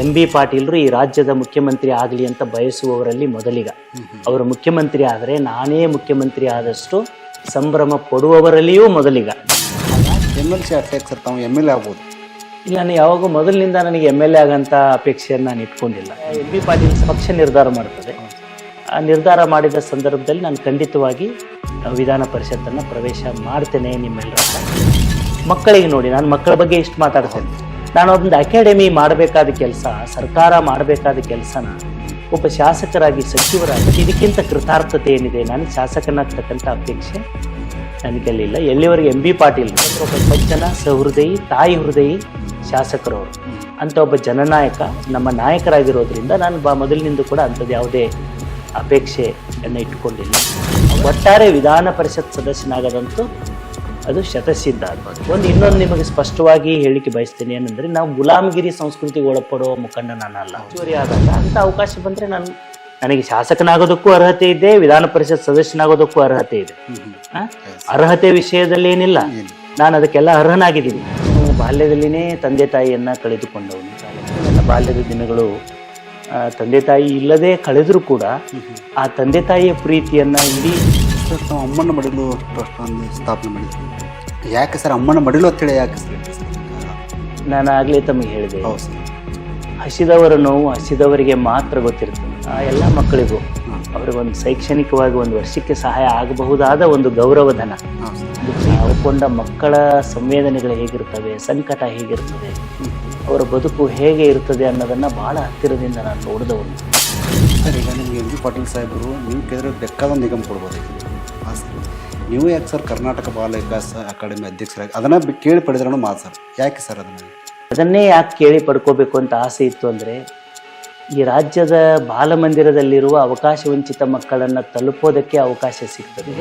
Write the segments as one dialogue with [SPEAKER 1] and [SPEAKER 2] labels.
[SPEAKER 1] M B ಪಾಟೀಲ್ರು ಈ ರಾಜ್ಯದ ಮುಖ್ಯಮಂತ್ರಿ ಆಗಲಿ ಅಂತ ಬಯಸುವವರಲ್ಲಿ ಮೊದಲಿಗ. ಅವರು ಮುಖ್ಯಮಂತ್ರಿ ಆದರೆ ನಾನೇ ಮುಖ್ಯಮಂತ್ರಿ ಆದಷ್ಟು ಸಂಭ್ರಮ ಪಡುವವರಲ್ಲಿಯೂ ಮೊದಲಿಗ.
[SPEAKER 2] M L C attack sir ತಾವು ಎಂ ಎಲ್ ಎ ಆಗ್ಬೋದು.
[SPEAKER 1] ಇಲ್ಲ ನಾನು ಯಾವಾಗೂ ಮೊದಲಿನಿಂದ ನನಗೆ ಎಂ ಎಲ್ ಎ ಆಗಂತ ಅಪೇಕ್ಷೆಯನ್ನು ನಾನು ಇಟ್ಕೊಂಡಿಲ್ಲ. ಎಂ ಬಿ ಪಾಟೀಲ್ ಪಕ್ಷ ನಿರ್ಧಾರ ಮಾಡ್ತದೆ. ಆ ನಿರ್ಧಾರ ಮಾಡಿದ ಸಂದರ್ಭದಲ್ಲಿ ನಾನು ಖಂಡಿತವಾಗಿ ವಿಧಾನ ಪರಿಷತ್ತನ್ನು ಪ್ರವೇಶ ಮಾಡ್ತೇನೆ ನಿಮ್ಮೆಲ್ಲರ. ಮಕ್ಕಳಿಗೆ ನೋಡಿ ನಾನು ಮಕ್ಕಳ ಬಗ್ಗೆ ಇಷ್ಟು ಮಾತಾಡ್ತೇನೆ. ನಾನು ಒಂದು ಅಕಾಡೆಮಿ ಮಾಡಬೇಕಾದ ಕೆಲಸ, ಸರ್ಕಾರ ಮಾಡಬೇಕಾದ ಕೆಲಸನ ಒಬ್ಬ ಶಾಸಕರಾಗಿ ಸಚಿವರಾಗಿ, ಇದಕ್ಕಿಂತ ಕೃತಾರ್ಥತೆ ಏನಿದೆ? ನಾನು ಶಾಸಕನಾಗ್ತಕ್ಕಂಥ ಅಪೇಕ್ಷೆ ನನಗಲ್ಲಿಲ್ಲ. ಎಲ್ಲಿವರೆಗೆ ಎಂ ಬಿ ಪಾಟೀಲ್ ಒಬ್ಬ ಸಜ್ಜನ, ಸಹೃದಯಿ, ತಾಯಿ ಹೃದಯಿ ಶಾಸಕರವರು. ಅಂತ ಒಬ್ಬ ಜನನಾಯಕ, ನಮ್ಮ ನಾಯಕರಾಗಿರೋದ್ರಿಂದ ನಾನು ಬ ಮೊದಲಿನಿಂದ ಕೂಡ ಅಂಥದ್ದು ಯಾವುದೇ ಅಪೇಕ್ಷೆಯನ್ನು ಇಟ್ಟುಕೊಂಡಿಲ್ಲ. ಒಟ್ಟಾರೆ ವಿಧಾನ ಪರಿಷತ್ ಸದಸ್ಯನಾಗದಂತೂ ಅದು ಶತಸಿದ್ಧ ಒಂದು ಇನ್ನೊಂದು ನಿಮಗೆ ಸ್ಪಷ್ಟವಾಗಿ ಹೇಳಿಕೆ ಬಯಸ್ತೇನೆ ಏನಂದ್ರೆ ನಾವು ಗುಲಾಮಗಿರಿ ಸಂಸ್ಕೃತಿಗೆ ಒಳಪಡುವ ಮುಖಂಡ ನಾನಲ್ಲ. ಚೂರಿ ಆದಾಗ ಅಂತ ಅವಕಾಶ ಬಂದ್ರೆ ನಾನು ನನಗೆ ಶಾಸಕನಾಗೋದಕ್ಕೂ ಅರ್ಹತೆ ಇದೆ ವಿಧಾನ ಪರಿಷತ್ ಸದಸ್ಯನಾಗೋದಕ್ಕೂ ಅರ್ಹತೆ ಇದೆ. ಅರ್ಹತೆ ವಿಷಯದಲ್ಲಿ ಏನಿಲ್ಲ. ನಾನು ಅದಕ್ಕೆಲ್ಲ ಅರ್ಹನಾಗಿದ್ದೀನಿ. ಬಾಲ್ಯದಲ್ಲಿನೇ ತಂದೆ ತಾಯಿಯನ್ನ ಕಳೆದುಕೊಂಡವನು. ನನ್ನ ಬಾಲ್ಯದ ದಿನಗಳು ತಂದೆ ತಾಯಿ ಇಲ್ಲದೆ ಕಳೆದರೂ ಕೂಡ ಆ ತಂದೆ ತಾಯಿಯ ಪ್ರೀತಿಯನ್ನ ಇಡೀ
[SPEAKER 2] ಸರ್ ನಾವು ಅಮ್ಮನ ಮಡಿಲು ಟ್ರಸ್ಟ್ ಒಂದು ಸ್ಥಾಪನೆ ಮಾಡಿದ್ವಿ. ಯಾಕೆ ಸರ್ ಅಮ್ಮನ ಮಡಿಲು ಅಂತೇಳಿ ಯಾಕೆ ಸರ್?
[SPEAKER 1] ನಾನು ಆಗಲೇ ತಮಗೆ ಹೇಳಿದೆ.
[SPEAKER 2] ಹೌದು ಸರ್.
[SPEAKER 1] ಹಸಿದವರ ನೋವು ಹಸಿದವರಿಗೆ ಮಾತ್ರ ಗೊತ್ತಿರ್ತದೆ. ಆ ಎಲ್ಲ ಮಕ್ಕಳಿಗೂ ಅವ್ರಿಗೊಂದು ಶೈಕ್ಷಣಿಕವಾಗಿ ಒಂದು ವರ್ಷಕ್ಕೆ ಸಹಾಯ ಆಗಬಹುದಾದ ಒಂದು ಗೌರವಧನ. ಅವಕೊಂಡ ಮಕ್ಕಳ ಸಂವೇದನೆಗಳು ಹೇಗಿರ್ತವೆ ಸಂಕಟ ಹೇಗಿರ್ತದೆ ಅವರ ಬದುಕು ಹೇಗೆ ಇರ್ತದೆ ಅನ್ನೋದನ್ನು ಭಾಳ ಹತ್ತಿರದಿಂದ ನಾನು ನೋಡಿದವನು.
[SPEAKER 2] ಸರ್ ಈಗ ನಿಮಗೆ ಎಂ ಬಿ ಪಾಟೀಲ್ ಸಾಹೇಬರು ನೀವು ಕೇಳಿದ್ರೆ ಬೇಕಾದ ನಿಗಮ ಕೊಡ್ಬೋದು ನೀವು ಯಾಕೆ ಸರ್ ಕರ್ನಾಟಕ ಬಾಲ ವಿಕಾಸ ಅಕಾಡೆಮಿ ಅಧ್ಯಕ್ಷರಾಗಿ? ಅದನ್ನು ಕೇಳಿ ಪಡೆದ್ರೂ ಮಾತು ಸರ್. ಯಾಕೆ ಸರ್ ಅದನ್ನ?
[SPEAKER 1] ಅದನ್ನೇ ಯಾಕೆ ಕೇಳಿ ಪಡ್ಕೋಬೇಕು ಅಂತ ಆಸೆ ಇತ್ತು ಅಂದರೆ ಈ ರಾಜ್ಯದ ಬಾಲಮಂದಿರದಲ್ಲಿರುವ ಅವಕಾಶ ವಂಚಿತ ಮಕ್ಕಳನ್ನು ತಲುಪೋದಕ್ಕೆ ಅವಕಾಶ ಸಿಗ್ತದೆ.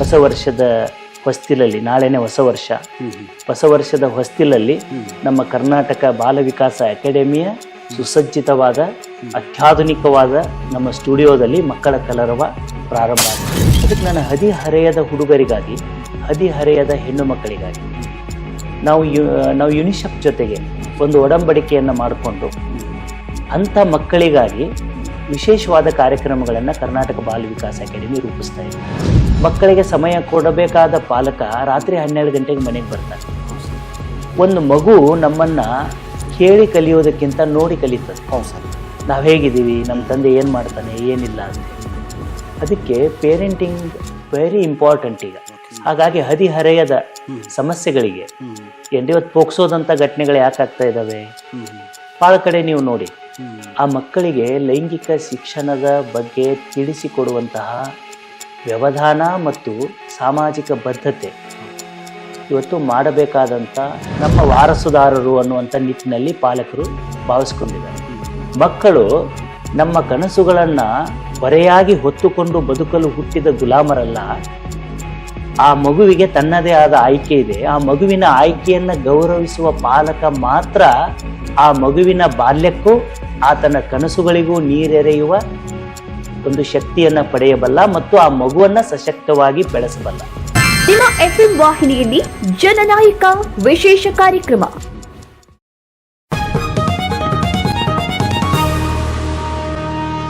[SPEAKER 1] ಹೊಸ ವರ್ಷದ ಹೊಸ್ತಿಲಲ್ಲಿ ನಾಳೆನೇ ಹೊಸ ವರ್ಷ. ಹೊಸ ವರ್ಷದ ಹೊಸ್ತಿಲಲ್ಲಿ ನಮ್ಮ ಕರ್ನಾಟಕ ಬಾಲ ವಿಕಾಸ ಅಕಾಡೆಮಿಯ ಸುಸಜ್ಜಿತವಾದ ಅತ್ಯಾಧುನಿಕವಾದ ನಮ್ಮ ಸ್ಟುಡಿಯೋದಲ್ಲಿ ಮಕ್ಕಳ ಕಲರವ ಪ್ರಾರಂಭ ಆಗಿದೆ. ಅದಕ್ಕೆ ನಾನು ಹದಿಹರೆಯದ ಹುಡುಗರಿಗಾಗಿ, ಹದಿಹರೆಯದ ಹೆಣ್ಣು ಮಕ್ಕಳಿಗಾಗಿ ನಾವು ಯು, ನಾವು ಯುನಿಸೆಫ್ ಜೊತೆಗೆ ಒಂದು ಒಡಂಬಡಿಕೆಯನ್ನು ಮಾಡಿಕೊಂಡು ಅಂಥ ಮಕ್ಕಳಿಗಾಗಿ ವಿಶೇಷವಾದ ಕಾರ್ಯಕ್ರಮಗಳನ್ನು ಕರ್ನಾಟಕ ಬಾಲ ವಿಕಾಸ ಅಕಾಡೆಮಿ ರೂಪಿಸ್ತಾ ಇದೆ. ಮಕ್ಕಳಿಗೆ ಸಮಯ ಕೊಡಬೇಕಾದ ಪಾಲಕ ರಾತ್ರಿ ಹನ್ನೆರಡು ಗಂಟೆಗೆ ಮನೆಗೆ ಬರ್ತಾರೆ. ಒಂದು ಮಗು ನಮ್ಮನ್ನು ಕೇಳಿ ಕಲಿಯೋದಕ್ಕಿಂತ ನೋಡಿ ಕಲಿತದೆ
[SPEAKER 2] ಹೌದು ಸರ್
[SPEAKER 1] ನಾವು ಹೇಗಿದ್ದೀವಿ? ನಮ್ಮ ತಂದೆ ಏನು ಮಾಡ್ತಾನೆ? ಏನಿಲ್ಲ ಅಂತ. ಅದಕ್ಕೆ ಪೇರೆಂಟಿಂಗ್ ವೆರಿ ಇಂಪಾರ್ಟೆಂಟ್ ಈಗ. ಹಾಗಾಗಿ ಹದಿಹರೆಯದ ಸಮಸ್ಯೆಗಳಿಗೆ ಎಂದಿವತ್ತು ಪೋಕ್ಸೋದಂಥ ಘಟನೆಗಳು ಯಾಕೆ ಆಗ್ತಾ ಇದ್ದಾವೆ? ಭಾಳ ಕಡೆ ನೀವು ನೋಡಿ, ಆ ಮಕ್ಕಳಿಗೆ ಲೈಂಗಿಕ ಶಿಕ್ಷಣದ ಬಗ್ಗೆ ತಿಳಿಸಿಕೊಡುವಂತಹ ವ್ಯವಧಾನ ಮತ್ತು ಸಾಮಾಜಿಕ ಬದ್ಧತೆ ಇವತ್ತು ಮಾಡಬೇಕಾದಂಥ ನಮ್ಮ ವಾರಸುದಾರರು ಅನ್ನುವಂಥ ನಿಟ್ಟಿನಲ್ಲಿ ಪಾಲಕರು ಭಾವಿಸ್ಕೊಂಡಿದ್ದಾರೆ. ಮಕ್ಕಳು ನಮ್ಮ ಕನಸುಗಳನ್ನು ಹೊರೆಯಾಗಿ ಹೊತ್ತುಕೊಂಡು ಬದುಕಲು ಹುಟ್ಟಿದ ಗುಲಾಮರಲ್ಲ, ಆ ಮಗುವಿಗೆ ತನ್ನದೇ ಆದ ಆಯ್ಕೆ ಇದೆ. ಆ ಮಗುವಿನ ಆಯ್ಕೆಯನ್ನು ಗೌರವಿಸುವ ಪಾಲಕ ಮಾತ್ರ ಆ ಮಗುವಿನ ಬಾಲ್ಯಕ್ಕೂ ಆತನ ಕನಸುಗಳಿಗೂ ನೀರೆರೆಯುವ ಒಂದು ಶಕ್ತಿಯನ್ನು ಪಡೆಯಬಲ್ಲ ಮತ್ತು ಆ ಮಗುವನ್ನ ಸಶಕ್ತವಾಗಿ ಬೆಳೆಸಬಲ್ಲ.
[SPEAKER 3] ನಿಮ್ಮ ಎಫ್ಎಂ ವಾಹಿನಿಯಲ್ಲಿ ಜನನಾಯಕ ವಿಶೇಷ ಕಾರ್ಯಕ್ರಮ.